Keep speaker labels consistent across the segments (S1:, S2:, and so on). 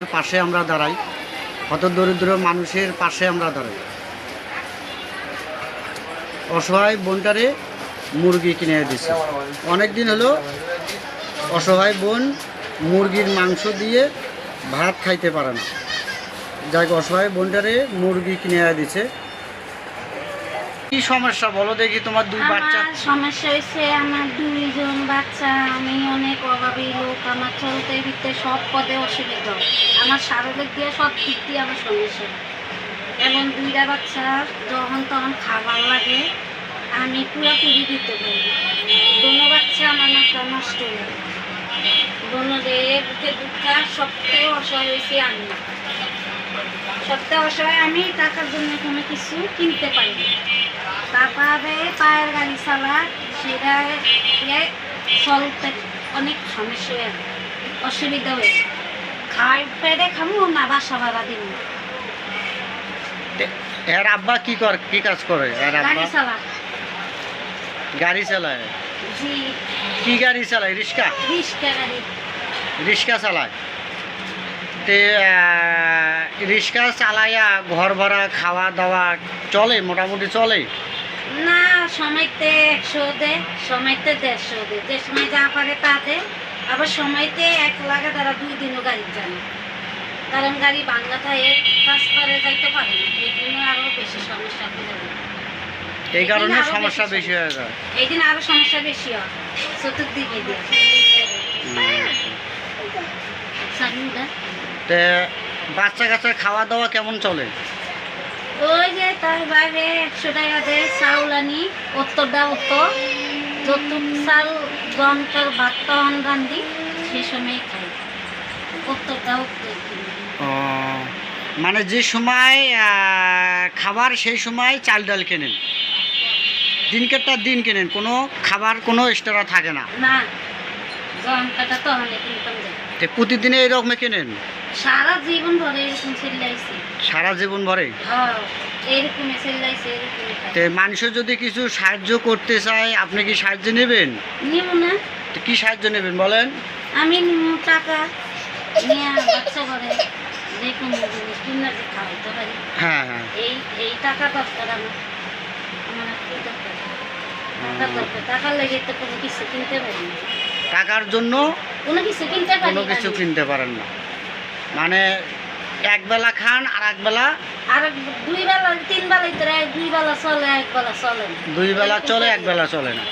S1: পাশে আমরা দাঁড়াই হত দরিদ্র মানুষের পাশে আমরা দাঁড়াই। অসহায় বোনটারে মুরগি কিনে দিছে। অনেক দিন হলো অসহায় বোন মুরগির মাংস দিয়ে ভাত খাইতে পারে না। যাই অসহায় বোনটারে মুরগি কিনে দিছে। কি সমস্যা বলো দেখি তোমার দুই বাচ্চা?
S2: সমস্যা হয়েছে আমার দুইজন বাচ্চা, আমি অনেক অভাবী লোক, আমার চলতে ফিরতে সব পদে অসুবিধা। আমার শারীরিক দিয়ে সব দিয়ে আমার সমস্যা। এবং দুইটা বাচ্চা যখন তখন খাবার লাগে, আমি পুরোপুরি দিতে পারি। দোনো বাচ্চা আমার মাথা নষ্ট হয়ে। দোনোরে বুকে দুঃখা সবথেকে অসহায় হয়েছে আমি। সবথেকে অসহায় আমি, টাকার জন্য কোনো কিছু কিনতে পারি তারপরে পায়ের গাড়ি চালা সেটা চলতে অনেক সমস্যা হয়ে অসুবিধা হয়ে খাই পেটে খামু না বাসা ভাড়া দিব।
S1: এর আব্বা কি কর কি কাজ করে? এর
S2: গাড়ি
S1: আব্বা গাড়ি চালায়?
S2: জি।
S1: কি গাড়ি চালায়? রিক্সা?
S2: রিক্সা গাড়ি।
S1: রিক্সা চালায়। তে রিক্সা চালাইয়া ঘর ভাড়া খাওয়া দাওয়া চলে মোটামুটি চলে।
S2: না সময়তে একশো দে সময়তে দেড়শো দে। যে সময় যা পারে তা দে। আবার সময়তে এক লাগা তারা দুই দিনও গাড়ি জানে কারণ গাড়ি বাংলা থাকে কাজ করে যাইতে পারে না। এই জন্য আরও বেশি সমস্যা হয়ে যাবে।
S1: এই কারণে সমস্যা বেশি হয়ে যায়।
S2: এই দিন আরও সমস্যা বেশি হয়। চতুর্দিকে দিয়ে।
S1: বাচ্চা কাচ্চা খাওয়া দাওয়া কেমন চলে?
S2: ওই যে তার বাইরে একশো টাকা দেয় চাউল আনি উত্তরটা উত্তর যত চাল গমটার ভাত তখন রান্ধি সে সময় খাই।
S1: ও, মানে যে সময় খাবার সেই সময় চাল ডাল কেনেন? দিনকেরটা দিন কেনেন কোনো খাবার কোনো এক্সট্রা থাকে না?
S2: না গমটাটা তখন
S1: প্রতিদিনে এরকম কেনেন?
S2: সারা জীবন ভরে এরকম চিল্লাইছি
S1: সারা জীবন ভরে
S2: হ্যাঁ চিল্লাইছি
S1: মানুষের যদি কিছু সাহায্য করতে চায় আপনি কি সাহায্য নেবেন?
S2: নিব না।
S1: কি সাহায্য নেবেন বলেন?
S2: আমি টাকা নিয়ে বাচ্চা
S1: হ্যাঁ হ্যাঁ।
S2: এই এই টাকা দরকার আমার। আমার কি দরকার? টাকা দরকার। টাকার লেগে তো কোনো কিছু কিনতে পারি না।
S1: টাকার জন্য
S2: কোনো কিছু কিনতে পারি
S1: কোনো কিছু কিনতে পারেন না। মানে এক বেলা খান আর এক বেলা
S2: আর দুই বেলা তিন বেলা ইতরে দুই বেলা চলে এক বেলা চলে না।
S1: দুই বেলা চলে এক বেলা চলে না।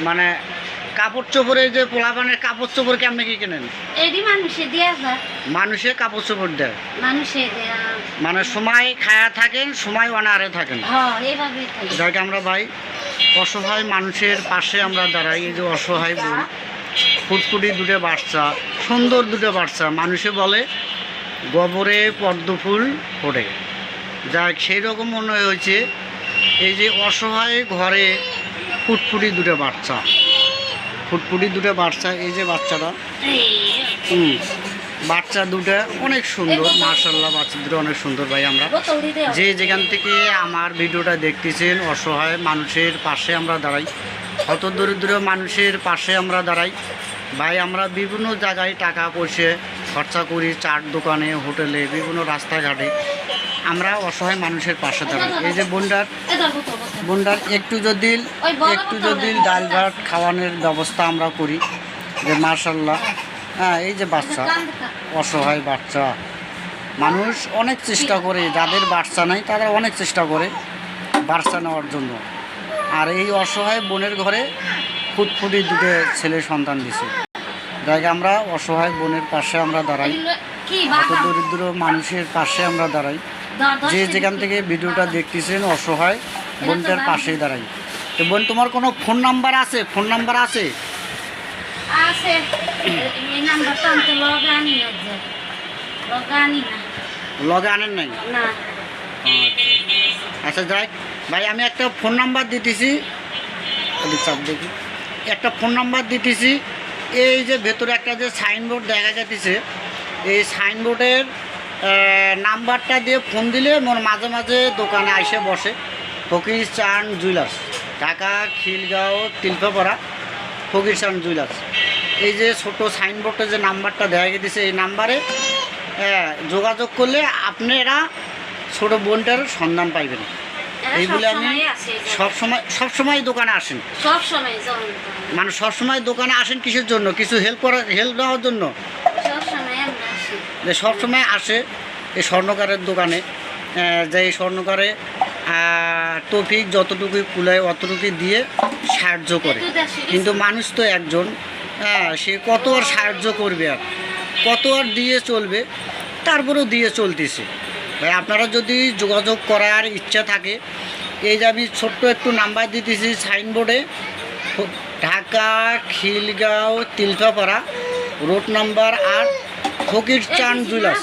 S1: মানে কাপড় চোপড়ে যে পোলা পোলাপানের কাপড় চোপড় কেমনে কি কেনেন?
S2: এটি মানুষে দেওয়া যায়
S1: মানুষে কাপড় চোপড় দেয়।
S2: মানুষে দেয়া।
S1: মানে সময় খায়া থাকেন সময় অনারে থাকেন।
S2: হ্যাঁ এইভাবে থাকি।
S1: যাকে আমরা ভাই অসহায় মানুষের পাশে আমরা দাঁড়াই এই যে অসহায় বোন। ফুটফুটি দুটো বাচ্চা, সুন্দর দুটো বাচ্চা, মানুষে বলে গোবরে পদ্ম ফুল ফোটে। যাক সেই রকম মনে হয়েছে, এই যে অসহায় ঘরে ফুটফুটি দুটো বাচ্চা। ফুটফুটি দুটো বাচ্চা, এই যে বাচ্চাটা, হুম, বাচ্চা দুটো অনেক সুন্দর মার্শাল্লাহ বাচ্চা দুটো অনেক সুন্দর ভাই আমরা। যে যেখান থেকে আমার ভিডিওটা দেখতেছেন, অসহায় মানুষের পাশে আমরা দাঁড়াই হত দরিদ্র মানুষের পাশে আমরা দাঁড়াই। ভাই, আমরা বিভিন্ন জায়গায় টাকা পয়সা খরচা করি চাট দোকানে, হোটেলে, বিভিন্ন রাস্তাঘাটে। আমরা অসহায় মানুষের পাশে দাঁড়াই। এই যে
S2: বোতল।
S1: বোনটার একটু যদি একটু যদি ডাল ভাত খাওয়ানোর ব্যবস্থা আমরা করি, যে মার্শাল্লাহ হ্যাঁ এই যে বাচ্চা, অসহায় বাচ্চা। মানুষ অনেক চেষ্টা করে, যাদের বাচ্চা নাই, তারা অনেক চেষ্টা করে বাচ্চা নেওয়ার জন্য। আর এই অসহায় বোনের ঘরে ফুটফুটি দুটো ছেলে সন্তান দিছে। হোক, আমরা অসহায় বোনের পাশে আমরা দাঁড়াই অত দরিদ্র মানুষের পাশে আমরা দাঁড়াই। যে যেখান থেকে ভিডিওটা দেখতেছেন অসহায় বোনটার পাশেই দাঁড়াই। তো বোন তোমার কোনো ফোন নাম্বার আছে? ফোন নাম্বার আছে?
S2: লগে
S1: আনেন নাই?
S2: না।
S1: আচ্ছা যাই। ভাই আমি একটা ফোন নাম্বার দিতেছি। চাপ দেখি। একটা ফোন নাম্বার দিতেছি। এই যে ভেতরে একটা যে সাইনবোর্ড দেখা যাচ্ছে এই সাইনবোর্ডের নাম্বারটা দিয়ে ফোন দিলে মোর মাঝে মাঝে দোকানে এসে বসে। Fakir Chan jewellers, Dhaka, Khilgaon, Tilpapara, Fakir Chan jewellers. এই যে ছোট সাইনবোর্ডে যে নাম্বারটা দেখা গেছে এই নাম্বারে যোগাযোগ করলে আপনারা ছোট বোনটার সন্ধান পাইবেন। এইগুলো আমি
S2: সবসময়ই আসে এই জায়গায়।
S1: সব সময় সব সময় দোকানে আসেন।
S2: সব সময় যখন
S1: মানে সব সময় দোকানে আসেন কিসের জন্য? কিছু হেল্প করার হেল্প দেওয়ার জন্য? যে সব সময় আসে এই স্বর্ণকারের দোকানে। যে এই স্বর্ণকারে আহ, তৌফিক যতটুকু কুলায় অতটুকুই দিয়ে সাহায্য করে। কিন্তু মানুষ তো একজন। হ্যাঁ সে কত আর সাহায্য করবে আর? কত আর দিয়ে চলবে? তারপরেও দিয়ে চলতেছে। ভাই আপনারা যদি যোগাযোগ করার ইচ্ছা থাকে এই যে আমি ছোট্ট একটু নাম্বার দিতেছি সাইনবোর্ডে ঢাকা খিলগাঁও তিলফাপাড়া রোড নাম্বার আট ফকির চান জুলাস?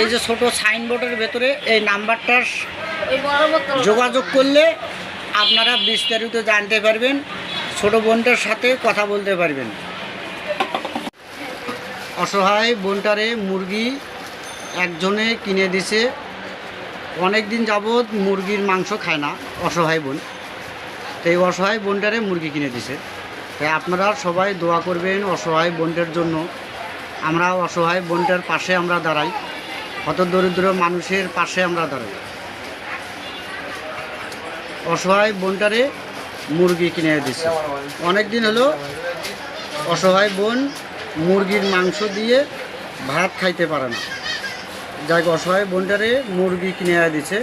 S1: এই যে ছোট সাইনবোর্ডের ভেতরে এই নাম্বারটার যোগাযোগ করলে আপনারা বিস্তারিত জানতে পারবেন ছোট বোনটার সাথে কথা বলতে পারবেন। অসহায় বোনটারে মুরগি একজনে কিনে দিছে। অনেক দিন যাবৎ মুরগির মাংস খায় না, অসহায় বোন। তো এই অসহায় বোনটারে মুরগি কিনে দিছে। তাই আপনারা সবাই দোয়া করবেন অসহায় বোনটার জন্য। আমরা অসহায় বোনটার পাশে আমরা দাঁড়াই। হত দরিদ্র মানুষের পাশে আমরা দাঁড়াই। অসহায় বোনটারে মুরগি কিনে দিছে। অনেক দিন হলো অসহায় বোন মুরগির মাংস দিয়ে ভাত খাইতে পারে না। যাক অসহায় বোনটারে মুরগি কিনে দিছে।